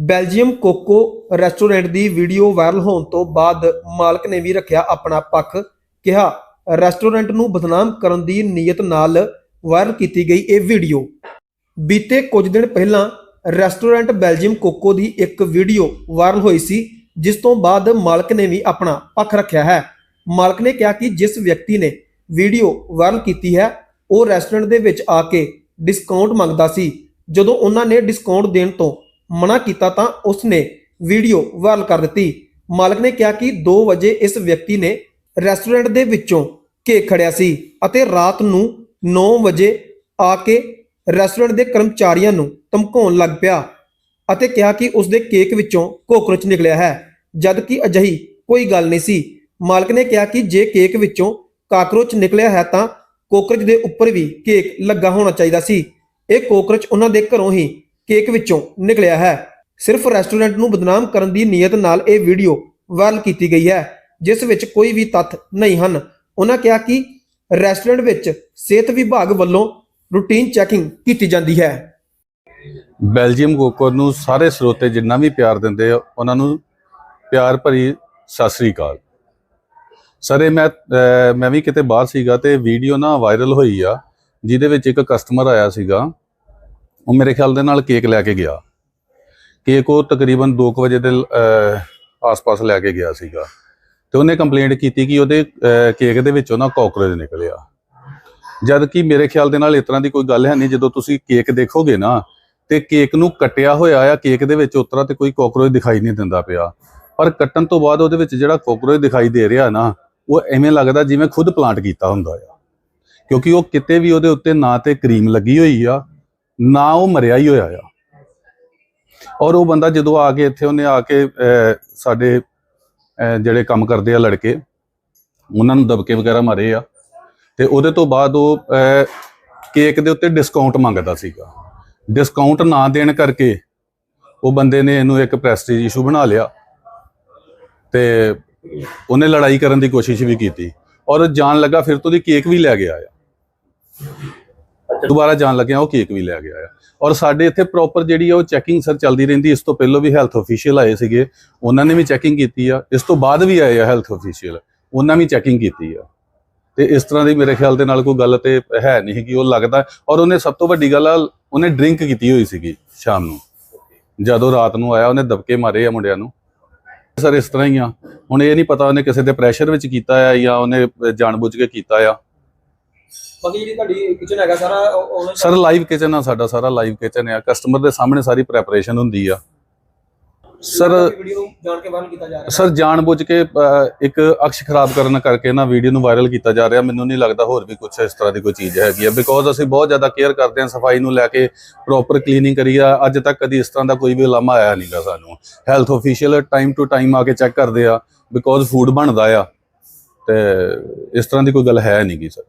Belgium Coco restaurant ਦੀ video viral ਹੋਣ ਤੋਂ ਬਾਅਦ ਮਾਲਕ ਨੇ ਵੀ ਰੱਖਿਆ ਆਪਣਾ ਪੱਖ, ਕਿਹਾ, ਰੈਸਟੋਰੈਂਟ ਨੂੰ ਬਦਨਾਮ ਕਰਨ ਦੀ ਨੀਅਤ ਨਾਲ ਵਾਇਰਲ ਕੀਤੀ ਗਈ ਇਹ ਵੀਡੀਓ। ਬੀਤੇ ਕੁਝ ਦਿਨ ਪਹਿਲਾਂ ਰੈਸਟੋਰੈਂਟ ਬੈਲਜੀਅਮ ਕੋਕੋ ਦੀ ਇੱਕ ਵੀਡੀਓ ਵਾਇਰਲ ਹੋਈ ਸੀ, ਜਿਸ ਤੋਂ ਬਾਅਦ ਮਾਲਕ ਨੇ ਵੀ ਆਪਣਾ ਪੱਖ ਰੱਖਿਆ ਹੈ। ਮਾਲਕ ਨੇ ਕਿਹਾ ਕਿ ਜਿਸ ਵਿਅਕਤੀ ਨੇ ਵੀਡੀਓ ਵਾਇਰਲ ਕੀਤੀ ਹੈ, ਉਹ ਰੈਸਟੋਰੈਂਟ ਦੇ ਵਿੱਚ ਆ ਕੇ ਡਿਸਕਾਊਂਟ ਮੰਗਦਾ ਸੀ। ਜਦੋਂ ਉਹਨਾਂ ਨੇ ਡਿਸਕਾਊਂਟ ਦੇਣ ਤੋਂ ਮਨਾ ਕੀਤਾ ਤਾਂ ਉਸ ਨੇ ਵੀਡੀਓ ਵਾਇਰਲ ਕਰ ਦਿੱਤੀ। ਮਾਲਕ ਨੇ ਕਿਹਾ ਕਿ 2 ਵਜੇ ਇਸ ਵਿਅਕਤੀ ਨੇ ਰੈਸਟੋਰੈਂਟ ਦੇ ਵਿੱਚੋਂ ਕੇਕ ਖੜਿਆ ਸੀ ਅਤੇ ਰਾਤ ਨੂੰ 9 ਵਜੇ ਆ ਕੇ ਰੈਸਟੋਰੈਂਟ ਦੇ ਕਰਮਚਾਰੀਆਂ ਨੂੰ ਧਮਕਾਉਣ ਲੱਗ ਪਿਆ ਅਤੇ ਕਿਹਾ ਕਿ ਉਸ ਦੇ ਕੇਕ ਵਿੱਚੋਂ ਕੋਕਰੋਚ ਨਿਕਲਿਆ ਹੈ। ਜਦ ਕਿ ਅਜਿਹੀ ਕੋਈ ਗੱਲ ਨਹੀਂ ਸੀ, ਮਾਲਕ ਨੇ ਕਿਹਾ ਕਿ ਜੇ ਕੇਕ ਵਿੱਚੋਂ ਕਾਕਰੋਚ ਨਿਕਲਿਆ ਹੈ ਤਾਂ ਕੋਕਰੋਚ ਦੇ ਉੱਪਰ ਵੀ ਕੇਕ ਲੱਗਾ ਹੋਣਾ ਚਾਹੀਦਾ ਸੀ। ਇਹ ਕੋਕਰੋਚ ਉਹਨਾਂ ਦੇ ਘਰੋਂ ਹੀ ਕੇਕ ਵਿੱਚੋਂ ਨਿਕਲਿਆ ਹੈ। ਸਿਰਫ ਰੈਸਟੋਰੈਂਟ ਨੂੰ ਬਦਨਾਮ ਕਰਨ ਦੀ ਨੀਅਤ ਨਾਲ ਇਹ ਵੀਡੀਓ ਵਾਇਰਲ ਕੀਤੀ ਗਈ ਹੈ, ਜਿਸ ਵਿੱਚ ਕੋਈ ਵੀ ਤੱਥ ਨਹੀਂ ਹਨ। ਉਹਨਾਂ ਕਿਹਾ ਕਿ ਰੈਸਟੋਰੈਂਟ ਵਿੱਚ ਸਿਹਤ ਵਿਭਾਗ ਵੱਲੋਂ ਰੂਟੀਨ ਚੈਕਿੰਗ ਕੀਤੀ ਜਾਂਦੀ ਹੈ। ਬੈਲਜੀਅਮ ਕੋਕੋ ਨੂੰ ਸਾਰੇ ਸਰੋਤੇ ਜਿੰਨਾ ਵੀ ਪਿਆਰ ਦਿੰਦੇ ਆ ਉਹਨਾਂ ਨੂੰ ਪਿਆਰ ਭਰੀ ਸਤਿ ਸ੍ਰੀ ਅਕਾਲ। ਸਰ, ਇਹ ਮੈਂ ਮੈਂ ਵੀ ਕਿਤੇ ਬਾਹਰ ਸੀਗਾ ਤੇ ਵੀਡੀਓ ਨਾ ਵਾਇਰਲ ਹੋਈ ਆ, ਜਿਹਦੇ ਵਿੱਚ ਇੱਕ ਕਸਟਮਰ ਆਇਆ ਸੀਗਾ। ਉਹ ਮੇਰੇ ਖਿਆਲ ਦੇ ਨਾਲ ਕੇਕ ਲੈ ਕੇ ਗਿਆ। ਕੇਕ ਉਹ ਤਕਰੀਬਨ 2 ਵਜੇ ਦੇ ਆਸ-ਪਾਸ ਲੈ ਕੇ ਗਿਆ ਸੀਗਾ। ਤੇ ਉਹਨੇ ਕੰਪਲੇਂਟ ਕੀਤੀ ਕਿ ਉਹਦੇ ਕੇਕ ਦੇ ਵਿੱਚੋਂ ਨਾ ਕਾਕਰੋਚ ਨਿਕਲਿਆ। ਜਦ ਕਿ ਮੇਰੇ ਖਿਆਲ ਦੇ ਨਾਲ ਇਸ ਤਰ੍ਹਾਂ ਦੀ ਕੋਈ ਗੱਲ ਹੈ ਨਹੀਂ, ਜਦੋਂ ਤੁਸੀਂ ਕੇਕ ਦੇਖੋਗੇ ਨਾ, ਤੇ ਕੇਕ ਨੂੰ ਕੱਟਿਆ ਹੋਇਆ ਆ, ਕੇਕ ਦੇ ਵਿੱਚ ਉਤਰਾ ਤੇ ਕੋਈ ਕਾਕਰੋਚ ਦਿਖਾਈ ਨਹੀਂ ਦਿੰਦਾ ਪਿਆ। ਪਰ ਕੱਟਣ ਤੋਂ ਬਾਅਦ ਉਹਦੇ ਵਿੱਚ ਜਿਹੜਾ ਕਾਕਰੋਚ ਦਿਖਾਈ ਦੇ ਰਿਹਾ ਨਾ, ਉਹ ਐਵੇਂ ਲੱਗਦਾ ਜਿਵੇਂ ਖੁਦ ਪਲਾਂਟ ਕੀਤਾ ਹੁੰਦਾ ਆ। ਕਿਉਂਕਿ ਉਹ ਕਿਤੇ ਵੀ ਉਹਦੇ ਉੱਤੇ ਨਾ ਤੇ ਕਰੀਮ ਲੱਗੀ ਹੋਈ ਆ ਨਾ ਉਹ ਮਰਿਆ ਹੀ ਹੋਇਆ ਆ। ਔਰ ਉਹ ਬੰਦਾ ਜਦੋਂ ਆ ਕੇ ਇੱਥੇ ਉਹਨੇ ਆ ਕੇ ਸਾਡੇ ਜਿਹੜੇ ਕੰਮ ਕਰਦੇ ਆ ਲੜਕੇ, ਉਹਨਾਂ ਨੂੰ ਦਬਕੇ ਵਗੈਰਾ ਮਾਰੇ ਆ। ਤੇ ਉਹਦੇ ਤੋਂ ਬਾਅਦ ਉਹ ਕੇਕ ਦੇ ਉੱਤੇ ਡਿਸਕਾਊਂਟ ਮੰਗਦਾ ਸੀਗਾ। ਡਿਸਕਾਊਂਟ ਨਾ ਦੇਣ ਕਰਕੇ ਉਹ ਬੰਦੇ ਨੇ ਇਹਨੂੰ ਇੱਕ ਪ੍ਰੈਸਟੀਜ ਇਸ਼ੂ ਬਣਾ ਲਿਆ। ਤੇ ਉਹਨੇ ਲੜਾਈ ਕਰਨ ਦੀ ਕੋਸ਼ਿਸ਼ ਵੀ ਕੀਤੀ। ਔਰ ਜਾਣ ਲੱਗਾ ਫਿਰ ਤੋਂ ਦੀ ਕੇਕ ਵੀ ਲੈ ਗਿਆ ਆ ਦੁਬਾਰਾ ਜਾਣ ਲੱਗਿਆ, ਉਹ ਕੇਕ ਵੀ ਲੈ ਗਿਆ ਆ ਔਰ ਸਾਡੇ ਇੱਥੇ ਪ੍ਰੋਪਰ ਜਿਹੜੀ ਆ ਉਹ ਚੈਕਿੰਗ ਸਰ ਚੱਲਦੀ ਰਹਿੰਦੀ, ਇਸ ਤੋਂ ਪਹਿਲਾਂ ਵੀ ਹੈਲਥ ਅਫੀਸ਼ੀਅਲ ਆਏ ਸੀਗੇ, ਉਹਨਾਂ ਨੇ ਵੀ ਚੈਕਿੰਗ ਕੀਤੀ ਆ। ਇਸ ਤੋਂ ਬਾਅਦ ਵੀ ਆਏ ਆ ਹੈਲਥ ਅਫੀਸ਼ੀਅਲ ਉਹਨਾਂ ਵੀ ਚੈਕਿੰਗ ਕੀਤੀ ਆ। ਤੇ ਇਸ ਤਰ੍ਹਾਂ ਦੀ ਮੇਰੇ ਖਿਆਲ ਦੇ ਨਾਲ ਕੋਈ ਗੱਲ ਤੇ ਹੈ ਨਹੀਂ ਕਿ ਉਹ ਲੱਗਦਾ। ਔਰ ਉਹਨੇ ਸਭ ਤੋਂ ਵੱਡੀ ਗੱਲ ਆ, ਉਹਨੇ ਡਰਿੰਕ ਕੀਤੀ ਹੋਈ ਸੀਗੀ ਸ਼ਾਮ ਨੂੰ। ਜਦੋਂ ਰਾਤ ਨੂੰ ਆਇਆ, ਉਹਨੇ ਦਬਕੇ ਮਾਰੇ ਆ ਮੁੰਡਿਆਂ ਨੂੰ। ਸਰ ਇਸ ਤਰ੍ਹਾਂ ਹੀ ਆ। ਹੁਣ ਇਹ ਨਹੀਂ ਪਤਾ ਉਹਨੇ ਕਿਸੇ ਦੇ ਪ੍ਰੈਸ਼ਰ ਵਿੱਚ ਕੀਤਾ ਆ ਜਾਂ ਉਹਨੇ ਜਾਣਬੁੱਝ ਕੇ ਕੀਤਾ ਆ। ਬਾਕੀ ਜਿਹੜੀ ਤੁਹਾਡੀ ਕਿਚਨ ਹੈਗਾ ਸਾਰਾ ਉਹਨਾਂ ਸਰ ਲਾਈਵ ਕਿਚਨ ਆ ਸਾਡਾ ਸਾਰਾ ਲਾਈਵ ਕਿਚਨ ਆ। ਕਸਟਮਰ ਦੇ ਸਾਹਮਣੇ ਸਾਰੀ ਪ੍ਰੈਪਰੇਸ਼ਨ ਹੁੰਦੀ ਆ। ਸਰ ਵੀਡੀਓ ਨੂੰ ਜਾਣ ਕੇ ਵਾਇਰਲ ਕੀਤਾ ਜਾ ਰਿਹਾ। ਸਰ ਜਾਣਬੁੱਝ ਕੇ ਇੱਕ ਅਕਸ਼ ਖਰਾਬ ਕਰਨ ਕਰਕੇ ਨਾ ਵੀਡੀਓ ਨੂੰ ਵਾਇਰਲ ਕੀਤਾ ਜਾ ਰਿਹਾ। ਮੈਨੂੰ ਨਹੀਂ ਲੱਗਦਾ ਹੋਰ ਵੀ ਕੁਝ ਇਸ ਤਰ੍ਹਾਂ ਦੀ ਕੋਈ ਚੀਜ਼ ਹੈਗੀ ਆ। ਬਿਕੋਜ਼ ਅਸੀਂ ਬਹੁਤ ਜ਼ਿਆਦਾ ਕੇਅਰ ਕਰਦੇ ਹਾਂ ਸਫ਼ਾਈ ਨੂੰ ਲੈ ਕੇ ਪ੍ਰੋਪਰ ਕਲੀਨਿੰਗ ਕਰੀ ਆ। ਅੱਜ ਤੱਕ ਕਦੀ ਇਸ ਤਰ੍ਹਾਂ ਦਾ ਕੋਈ ਵੀ ਲਾਮਾ ਆਇਆ ਨਹੀਂਗਾ ਸਾਨੂੰ। Health official time to time ਆ ਕੇ ਚੈੱਕ ਕਰਦੇ ਆ। ਬਿਕੋਜ਼ ਫੂਡ ਬਣਦਾ ਆ। ਤੇ ਇਸ ਤਰ੍ਹਾਂ ਦੀ ਕੋਈ ਗੱਲ ਹੈ ਨਹੀਂਗੀ ਸਰ।